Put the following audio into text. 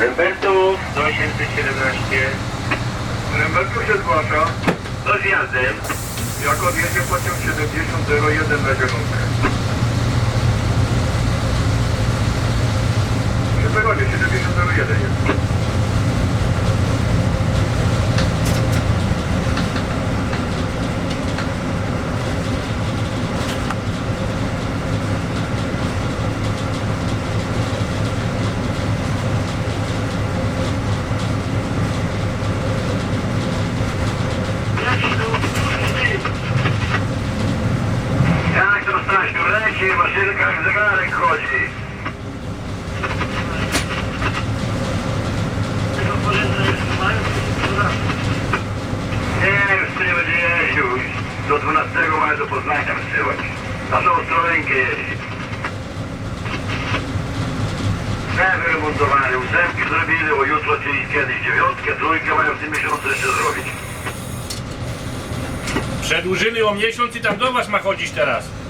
Rembertów 817. Rembertu się zgłasza. Do zjazdem. Jak odjedzie pociąg 7001 na zielonkę. Przy peronie 7001 jest. Jak to Stasiu, leci, maszynka jak zegarek chodzi. Nie, już nie będzie jeździł. Do 12 maja do Poznania wysyłać. Na tą Ostrołękę jeździ. Ten wyremontowany, ósemki zrobili, bo jutro czyli kiedyś dziewiątkę, trójkę mają w tym miesiącu jeszcze zrobić. Przedłużyli o miesiąc i tam do was ma chodzić teraz.